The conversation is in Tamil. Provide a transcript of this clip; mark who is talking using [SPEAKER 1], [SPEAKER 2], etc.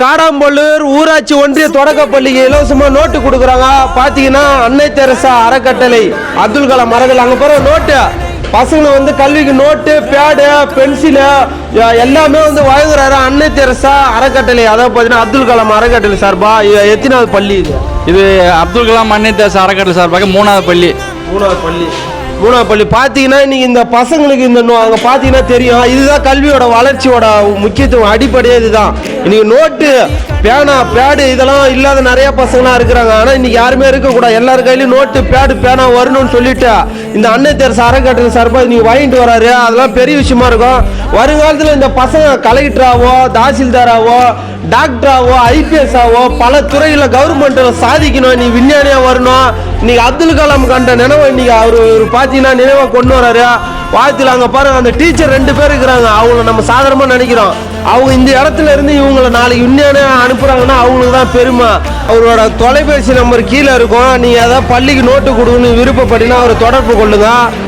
[SPEAKER 1] காடாம்பள்ளூர் ஊராட்சி ஒன்றிய தொடக்கப்பள்ளிக்கு இலவசமா நோட்டு கொடுக்குறாங்க. பாத்தீங்கன்னா அன்னை தெரசா அறக்கட்டளை அப்துல் கலாம் அறக்கட்டளை அங்க போற நோட்டு பசங்க வந்து கல்விக்கு நோட்டு பேடு பென்சிலு எல்லாமே வந்து வழங்குறாரு அன்னை தெரசா அறக்கட்டளை. அதாவது பார்த்தீங்கன்னா அப்துல் கலாம் அறக்கட்டளை சார்பா எத்தனாவது பள்ளி இது?
[SPEAKER 2] இது அப்துல் கலாம் அன்னை தேச அறக்கட்டளை சார்பாக மூணாவது பள்ளி.
[SPEAKER 1] மூணாவது பள்ளி. மூணாவது பள்ளி. பார்த்தீங்கன்னா இன்னைக்கு இந்த பசங்களுக்கு இந்த அங்கே பார்த்தீங்கன்னா தெரியும். இதுதான் கல்வியோட வளர்ச்சியோட முக்கியத்துவம். அடிப்படையே இதுதான். இன்னைக்கு நோட்டு பேனா பேடு இதெல்லாம் இல்லாத நிறைய பசங்களாம் இருக்கிறாங்க. ஆனால் இன்னைக்கு யாருமே இருக்கக்கூடாது. எல்லார் கையிலையும் நோட்டு பேடு பேனா வரணும்னு சொல்லிட்டு இந்த அன்னை தேர் அறக்கட்டளை சார்பாக நீங்கள் வாங்கிட்டு வராரு. அதெல்லாம் பெரிய விஷயமா இருக்கும். வருங்காலத்தில் இந்த பசங்க கலெக்டராகவோ தாசில்தாராவோ டாக்டராகவோ ஐபிஎஸ் ஆவோ பல துறையில் கவர்மெண்ட்டில் சாதிக்கணும். நீ விஞ்ஞானியாக வரணும். இன்னைக்கு அப்துல் கலாம் கண்ட நினைவு இன்னைக்கு அவர் ஒரு பார்த்தீங்கன்னா நினைவாக கொண்டு வராரு. வாழ்த்தில் அங்கே பாருங்கள் அந்த டீச்சர் ரெண்டு பேர் இருக்கிறாங்க. அவங்கள நம்ம சாதாரணமாக நினைக்கிறோம். அவங்க இந்த இடத்துல இருந்து இவங்களை நாளைக்கு இன்னும் அனுப்புகிறாங்கன்னா அவங்களுக்கு தான் பெருமை. அவரோட தொலைபேசி நம்பர் கீழே இருக்கும். நீங்கள் ஏதாவது பள்ளிக்கு நோட்டு கொடுக்கணும் விருப்பப்பட்டீங்கன்னா அவரை தொடர்பு கொள்ளுங்கள்